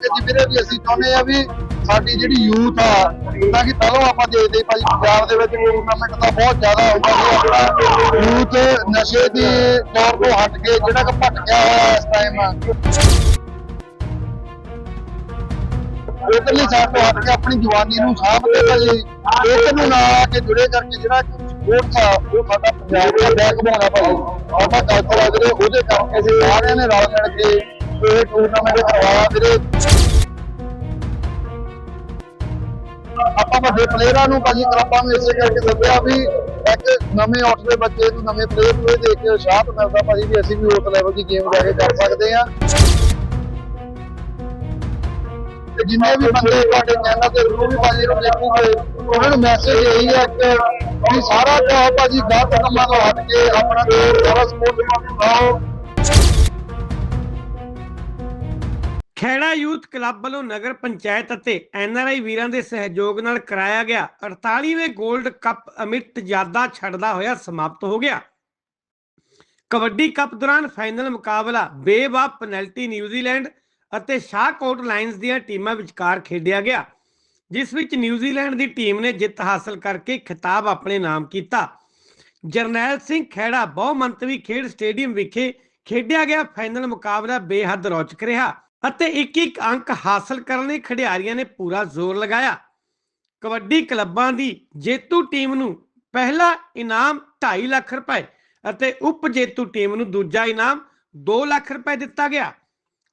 ਜੀ ਵੀਰੇ ਵੀ ਅਸੀਂ ਚਾਹੁੰਦੇ ਆ ਵੀ ਸਾਡੀ ਜਿਹੜੀ ਯੂਥ ਆ ਜਿੱਦਾਂ ਕਿ ਪਹਿਲਾਂ ਆਪਾਂ ਦੇਖਦੇ ਭਾਈ ਪੰਜਾਬ ਦੇ ਵਿੱਚ ਟੂਰਨਾਮੈਂਟ ਦਾ ਬਹੁਤ ਜ਼ਿਆਦਾ ਹੁੰਦਾ ਸੀ ਆਪਣਾ। ਯੂਥ ਨਸ਼ੇ ਦੀ ਦੌਰ ਤੋਂ ਹਟ ਕੇ ਜਿਹੜਾ ਕਿ ਭਟਕਿਆ ਹੋਇਆ ਇਸ ਟਾਈਮ ਇਧਰਲੀ ਸਾਈਡ ਤੋਂ ਹਟ ਕੇ ਆਪਣੀ ਜਵਾਨੀ ਨੂੰ ਸਾਂਭਦੇ ਭਾਜੀ ਇੱਕ ਨੂੰ ਨਾਲ ਆ ਕੇ ਜੁੜੇ ਕਰਕੇ ਜਿਹੜਾ ਸਪੋਰਟਸ ਆ, ਉਹ ਸਾਡਾ ਪੰਜਾਬ ਦਾ ਬੈਕਬੋਨ ਆ ਭਾਜੀ ਆਪਾਂ ਕਲਚਰ ਆ ਉਹਦੇ ਕਰਕੇ ਸਾਰਿਆਂ ਨੇ ਰਲ ਮਿਲ ਕੇ ਇਹ ਟੂਰਨਾਮੈਂਟ ਕਰਵਾਇਆ ਵੀਰੇ ਆਪਾਂ ਵੱਡੇ ਪਲੇਅਰਾਂ ਨੂੰ ਭਾਜੀ ਕਲੱਬਾਂ ਨੂੰ ਇਸੇ ਕਰਕੇ ਸੱਦਿਆ ਵੀ ਇੱਕ ਨਵੇਂ ਉੱਠਦੇ ਬੱਚੇ ਨੂੰ ਨਵੇਂ ਪਲੇਅਰ ਨੂੰ ਇਹ ਦੇਖ ਕੇ ਉਤਸ਼ਾਹ ਮਿਲਦਾ ਭਾਜੀ ਵੀ ਅਸੀਂ ਵੀ ਉਸ ਲੈਵਲ ਦੀ ਗੇਮ ਜਾ ਕੇ ਕਰ ਸਕਦੇ ਆ ਤੇ ਜਿੰਨੇ ਵੀ ਬੰਦੇ ਤੁਹਾਡੇ ਚੈਨਲ ਤੇ ਜ਼ਰੂਰ ਵੀ ਭਾਜੀ ਨੂੰ ਦੇਖੂਗੇ, ਉਹਨਾਂ ਨੂੰ ਮੈਸੇਜ ਇਹੀ ਹੈ ਕਿ ਵੀ ਸਾਰਾ ਕੁਝ ਭਾਜੀ ਗਲਤ ਕੰਮਾਂ ਤੋਂ ਹਟ ਕੇ ਆਪਣਾ ਦੇਸ਼ ਸਾਰਾ ਸਪੋਰਟ ਬਣਾਓ ਖੈੜਾ ਯੂਥ ਕਲੱਬ ਵੱਲੋਂ ਨਗਰ ਪੰਚਾਇਤ ਅਤੇ ਐਨਆਰਆਈ ਵੀਰਾਂ ਦੇ ਸਹਿਯੋਗ ਨਾਲ ਕਰਾਇਆ ਗਿਆ। 48ਵੇਂ 골ਡ ਕੱਪ ਅਮਿਤ ਯਾਦਾ ਛੱਡਦਾ ਹੋਇਆ ਸਮਾਪਤ ਹੋ ਗਿਆ। ਕਬੱਡੀ ਕੱਪ ਦੌਰਾਨ ਫਾਈਨਲ ਮੁਕਾਬਲਾ ਬੇਬਾਪ ਪੈਨਲਟੀ ਨਿਊਜ਼ੀਲੈਂਡ ਅਤੇ ਸ਼ਾਹਕੋਟ ਲਾਇਨਸ ਦੀਆਂ ਟੀਮਾਂ ਵਿਚਕਾਰ ਖੇਡਿਆ ਗਿਆ, ਜਿਸ ਵਿੱਚ ਨਿਊਜ਼ੀਲੈਂਡ ਦੀ ਟੀਮ ਨੇ ਜਿੱਤ ਹਾਸਲ ਕਰਕੇ ਖਿਤਾਬ ਆਪਣੇ ਨਾਮ ਕੀਤਾ। ਜਰਨੈਲ ਸਿੰਘ ਖੈੜਾ ਬਹੁਮੰਤਵੀ ਖੇਡ ਸਟੇਡੀਅਮ ਵਿਖੇ ਖੇਡਿਆ ਗਿਆ ਫਾਈਨਲ ਮੁਕਾਬਲਾ ਬੇਹੱਦ ਰੌਚਕ ਰਿਹਾ। ਅਤੇ ਇੱਕ ਇੱਕ ਅੰਕ ਹਾਸਲ ਕਰਨ ਲਈ ਖਿਡਾਰੀਆਂ ਨੇ ਪੂਰਾ ਜ਼ੋਰ ਲਗਾਇਆ। ਕਬੱਡੀ ਕਲੱਬਾਂ ਦੀ ਜੇਤੂ ਟੀਮ ਨੂੰ ਪਹਿਲਾ ਇਨਾਮ 2.5 ਲੱਖ ਰੁਪਏ ਅਤੇ ਉਪ ਜੇਤੂ ਟੀਮ ਨੂੰ ਦੂਜਾ ਇਨਾਮ 2 ਲੱਖ ਰੁਪਏ ਦਿੱਤਾ ਗਿਆ।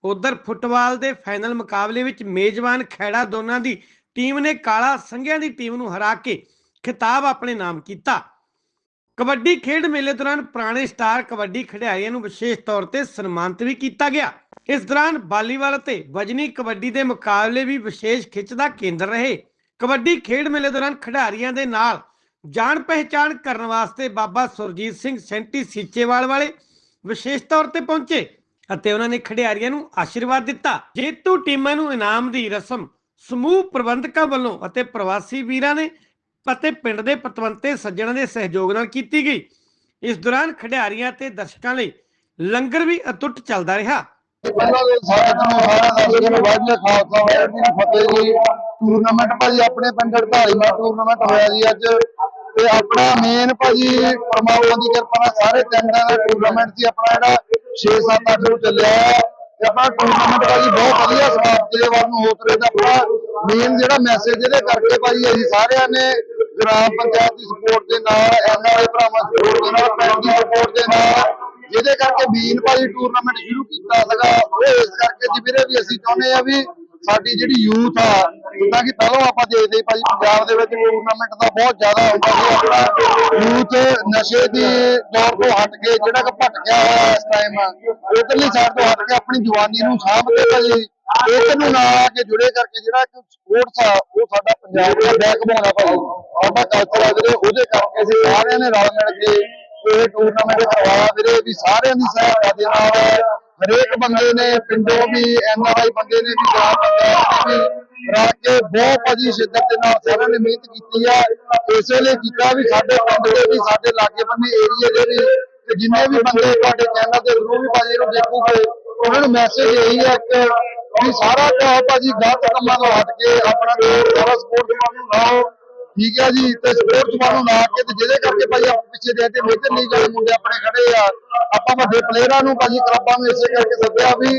ਉਧਰ ਫੁੱਟਬਾਲ ਦੇ ਫਾਈਨਲ ਮੁਕਾਬਲੇ ਵਿੱਚ ਮੇਜ਼ਬਾਨ ਖੈੜਾ ਦੋਨਾਂ ਦੀ ਟੀਮ ਨੇ ਕਾਲਾ ਸੰਘਿਆਂ ਦੀ ਟੀਮ ਨੂੰ ਹਰਾ ਕੇ ਖਿਤਾਬ ਆਪਣੇ ਨਾਮ ਕੀਤਾ। ਕਬੱਡੀ ਖੇਡ ਮੇਲੇ ਦੌਰਾਨ ਪੁਰਾਣੇ ਸਟਾਰ ਕਬੱਡੀ ਖਿਡਾਰੀਆਂ ਨੂੰ ਵਿਸ਼ੇਸ਼ ਤੌਰ ਤੇ ਸਨਮਾਨਿਤ ਵੀ ਕੀਤਾ ਗਿਆ। ਇਸ ਦੌਰਾਨ ਵਾਲੀਬਾਲ ਅਤੇ ਵਜਨੀ ਕਬੱਡੀ ਦੇ ਮੁਕਾਬਲੇ ਵੀ ਵਿਸ਼ੇਸ਼ ਖਿੱਚ ਦਾ ਕੇਂਦਰ ਰਹੇ। ਕਬੱਡੀ ਖੇਡ ਮੇਲੇ ਦੌਰਾਨ ਖਿਡਾਰੀਆਂ ਦੇ ਨਾਲ ਜਾਣ ਪਹਿਚਾਣ ਕਰਨ ਵਾਸਤੇ ਬਾਬਾ ਸੁਰਜੀਤ ਸਿੰਘ ਸੈਂਟੀ ਸੀਚੇਵਾਲ ਵਾਲੇ ਵਿਸ਼ੇਸ਼ ਤੌਰ ਤੇ ਪਹੁੰਚੇ ਅਤੇ ਉਹਨਾਂ ਨੇ ਖਿਡਾਰੀਆਂ ਨੂੰ ਆਸ਼ੀਰਵਾਦ ਦਿੱਤਾ। ਜੇਤੂ ਟੀਮਾਂ ਨੂੰ ਇਨਾਮ ਦੀ ਰਸਮ ਸਮੂਹ ਪ੍ਰਬੰਧਕਾਂ ਵੱਲੋਂ ਅਤੇ ਪ੍ਰਵਾਸੀ ਵੀਰਾਂ ਨੇ ਅਤੇ ਪਿੰਡ ਦੇ ਪਤਵੰਤੇ ਸੱਜਣਾਂ ਦੇ ਸਹਿਯੋਗ ਨਾਲ ਕੀਤੀ ਗਈ। ਇਸ ਦੌਰਾਨ ਖਿਡਾਰੀਆਂ ਤੇ ਦਰਸ਼ਕਾਂ ਲਈ ਲੰਗਰ ਵੀ ਅਟੁੱਟ ਚੱਲਦਾ ਰਿਹਾ। ਪਹਿਲਾਂ ਦੇ ਸਾਥ ਨੂੰ ਸਾਰਾ ਦਰਸ਼ਕਾਂ ਨੂੰ ਵਾਧੀਆ ਖਾਲਸਾ, ਵਾਹਿਗੁਰੂ ਜੀ ਫਤਿਹ ਜੀ। ਟੂਰਨਾਮੈਂਟ ਭਾਜੀ ਆਪਣੇ ਪਿੰਡ ਢਾਈ ਟੂਰਨਾਮੈਂਟ ਹੋਇਆ ਜੀ ਅੱਜ। ਤੇ ਆਪਣਾ ਮੇਨ ਭਾਜੀ ਪਰਮਾਤਮਾ ਦੀ ਕਿਰਪਾ ਨਾਲ ਸਾਰੇ ਪਿੰਡਾਂ ਦਾ ਟੂਰਨਾਮੈਂਟ ਸੀ ਆਪਣਾ ਜਿਹੜਾ 6 7 8 ਨੂੰ ਚੱਲਿਆ ਤੇ ਆਪਣਾ ਟੂਰਨਾਮੈਂਟ ਭਾਜੀ ਬਹੁਤ ਵਧੀਆ ਸਮਾਪਤੀ ਦੇ ਵੱਲ ਨੂੰ ਹੋ ਰਿਹਾ ਤੇ ਆਪਣਾ ਮੇਨ ਜਿਹੜਾ ਮੈਸੇਜ ਇਹਦੇ ਕਰਕੇ ਭਾਜੀ ਅਸੀਂ ਸਾਰਿਆਂ ਨੇ ਗ੍ਰਾਮ ਪੰਚਾਇਤ ਦੀ ਸਪੋਰਟ ਦੇ ਨਾਲ ਐਨਆਰਏ ਭਰਾਵਾਂ ਦੀ ਸਪੋਰਟ ਦੇ ਨਾਲ, ਪਿੰਡ ਦੀ ਸਪੋਰਟ ਦੇ ਨਾਲ। ਜਿਹਦੇ ਕਰਕੇ ਮੇਨ ਭਾਜੀ ਟੂਰਨਾਮੈਂਟ ਸ਼ੁਰੂ ਕੀਤਾ ਸੀਗਾ, ਉਹ ਇਸ ਕਰਕੇ ਜੀ ਵੀਰੇ ਵੀ ਅਸੀਂ ਚਾਹੁੰਦੇ ਆ ਵੀ ਸਾਡੀ ਜਿਹੜੀ ਯੂਥ ਆ, ਜਿੱਦਾਂ ਕਿ ਪਹਿਲਾਂ ਆਪਾਂ ਦੇਖਦੇ ਭਾਜੀ, ਪੰਜਾਬ ਦੇ ਵਿੱਚ ਟੂਰਨਾਮੈਂਟ ਦਾ ਬਹੁਤ ਜ਼ਿਆਦਾ ਹੁੰਦਾ ਸੀ ਆਪਣਾ। ਯੂਥ ਨਸ਼ੇ ਦੀ ਦੌਰ ਤੋਂ ਹਟ ਕੇ ਜਿਹੜਾ ਕਿ ਭਟਕਿਆ ਹੋਇਆ ਇਸ ਟਾਈਮ ਇਧਰਲੀ ਸਾਈਡ ਤੋਂ ਹਟ ਕੇ ਆਪਣੀ ਜਵਾਨੀ ਨੂੰ ਸਾਂਭਦੇ ਭਾਜੀ, ਇੱਕ ਨੂੰ ਨਾਲ ਆ ਕੇ ਜੁੜੇ ਕਰਕੇ ਜਿਹੜਾ ਕਿ ਸਪੋਰਟਸ ਆ, ਉਹ ਸਾਡਾ ਪੰਜਾਬ ਦਾ ਬੈਕਬੋਨ ਆ ਭਾਜੀ। ਸਾਡਾ ਕਲਚਰ ਆ ਵੀਰੇ, ਉਹਦੇ ਕਰਕੇ ਅਸੀਂ ਸਾਰਿਆਂ ਨੇ ਰਲ ਮਿਲ ਕੇ ਇਹ ਟੂਰਨਾਮੈਂਟ ਕਰਵਾਇਆ ਵੀਰੇ ਵੀ ਸਾਰਿਆਂ ਦੀ ਸਹਾਇਤਾ ਦੇ ਨਾਲ ਹਰੇਕ ਬੰਦੇ ਨੇ, ਪਿੰਡੋਂ ਵੀ ਐਨਆਰਆਈ ਬੰਦੇ ਨੇ ਵੀ ਗ੍ਰਾਮ ਪੰਚਾਇਤ ਨੇ ਵੀ ਰਲ ਕੇ ਬਹੁਤ ਭਾਜੀ ਸ਼ਿੱਦਤ ਦੇ ਨਾਲ ਸਾਰਿਆਂ ਨੇ ਮਿਹਨਤ ਕੀਤੀ ਆ ਇਸੇ ਲਈ ਕੀਤਾ ਵੀ ਸਾਡੇ ਪਿੰਡ ਦੇ ਵੀ ਸਾਡੇ ਲਾਗੇ ਬੰਨੇ ਏਰੀਏ ਦੇ ਵੀ ਤੇ ਜਿੰਨੇ ਵੀ ਬੰਦੇ ਤੁਹਾਡੇ ਚੈਨਲ ਤੇ ਜ਼ਰੂਰ ਵੀ ਭਾਜੀ ਨੂੰ ਦੇਖੂਗੇ, ਉਹਨਾਂ ਨੂੰ ਮੈਸੇਜ ਇਹੀ ਹੈ ਕਿ ਵੀ ਸਾਰਾ ਕੁਝ ਭਾਜੀ ਗਲਤ ਕੰਮਾਂ ਤੋਂ ਹਟ ਕੇ ਆਪਣਾ ਸਾਰਾ ਸਪੋਰਟ ਨੂੰ ਲਾਓ ਠੀਕ ਹੈ ਜੀ, ਤੇ ਸਪੋਰਟਸ ਵਾਲ ਲਾ ਕੇ ਤੇ ਜਿਹਦੇ ਕਰਕੇ ਭਾਈ ਆਪਾਂ ਪਿੱਛੇ ਦੇ ਤੇ ਮੇਜਰ ਲੀਗ ਵਾਲੇ ਮੁੰਡੇ ਆਪਣੇ ਖੜੇ ਆ, ਆਪਾਂ ਵੱਡੇ ਪਲੇਅਰਾਂ ਨੂੰ ਭਾਜੀ ਕਲੱਬਾਂ ਨੂੰ ਇਸੇ ਕਰਕੇ ਸੱਦਿਆ ਵੀ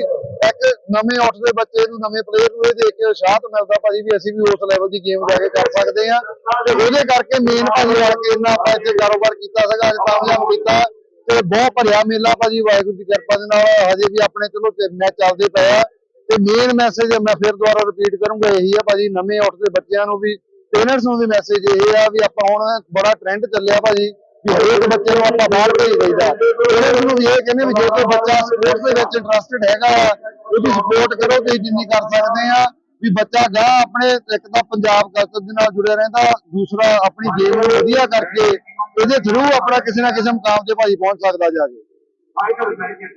ਇੱਕ ਨਵੇਂ ਉੱਠਦੇ ਬੱਚੇ ਨੂੰ ਨਵੇਂ ਪਲੇਅਰ ਨੂੰ ਇਹ ਦੇਖ ਕੇ ਉਤਸ਼ਾਹਤ ਮਿਲਦਾ ਭਾਜੀ ਵੀ ਅਸੀਂ ਵੀ ਉਸ ਲੈਵਲ ਦੀ ਗੇਮ ਜਾ ਕੇ ਕਰ ਸਕਦੇ ਆ ਤੇ ਉਹਦੇ ਕਰਕੇ ਮੇਨ ਭਾਜੀ ਰਲ ਕੇ ਇੰਨਾ ਆਪਾਂ ਇੱਥੇ ਕਾਰੋਬਾਰ ਕੀਤਾ ਸੀਗਾ, ਅੱਜ ਕਾਮਯਾਬ ਕੀਤਾ। ਤੇ ਬਹੁਤ ਭਰਿਆ ਮੇਲਾ ਭਾਜੀ ਵਾਹਿਗੁਰੂ ਦੀ ਕਿਰਪਾ ਦੇ ਨਾਲ। ਹਜੇ ਵੀ ਆਪਣੇ ਚਲੋ ਮੈਚ ਚੱਲਦੇ ਪਏ ਆ ਤੇ ਮੇਨ ਮੈਸੇਜ ਮੈਂ ਫਿਰ ਦੁਬਾਰਾ ਰਿਪੀਟ ਕਰੂੰਗਾ, ਇਹੀ ਆ ਭਾਜੀ ਨਵੇਂ ਉੱਠਦੇ ਬੱਚਿਆਂ ਨੂੰ ਵੀ ਪੇਰੈਂਟਸ ਨੂੰ ਵੀ ਮੈਸੇਜ ਇਹ ਆ ਵੀ ਆਪਾਂ ਹੁਣ ਬੜਾ ਟ੍ਰੈਂਡ ਚੱਲਿਆ ਭਾਜੀ ਵੀ ਹਰੇਕ ਬੱਚੇ ਨੂੰ ਆਪਾਂ ਬਾਹਰ ਭੇਜ ਦਈਦਾ। ਪੇਰੈਂਟਸ ਨੂੰ ਵੀ ਇਹ ਕਹਿੰਦੇ ਵੀ ਜੇ ਕੋਈ ਬੱਚਾ ਸਪੋਰਟਸ ਦੇ ਵਿੱਚ ਇੰਟਰਸਟਿਡ ਹੈਗਾ, ਉਹਦੀ ਸਪੋਰਟ ਕਰੋ, ਤੁਸੀਂ ਜਿੰਨੀ ਕਰ ਸਕਦੇ ਆ। ਵੀ ਬੱਚਾ ਗਾ ਆਪਣੇ ਇੱਕ ਤਾਂ ਪੰਜਾਬ ਕਲਚਰ ਦੇ ਨਾਲ ਜੁੜਿਆ ਰਹਿੰਦਾ, ਦੂਸਰਾ ਆਪਣੀ ਗੇਮ ਨੂੰ ਵਧੀਆ ਕਰਕੇ ਇਹਦੇ ਥਰੂ ਆਪਣਾ ਕਿਸੇ ਨਾ ਕਿਸੇ ਮੁਕਾਮ ਤੇ ਭਾਜੀ ਪਹੁੰਚ ਸਕਦਾ ਜਾ ਕੇ।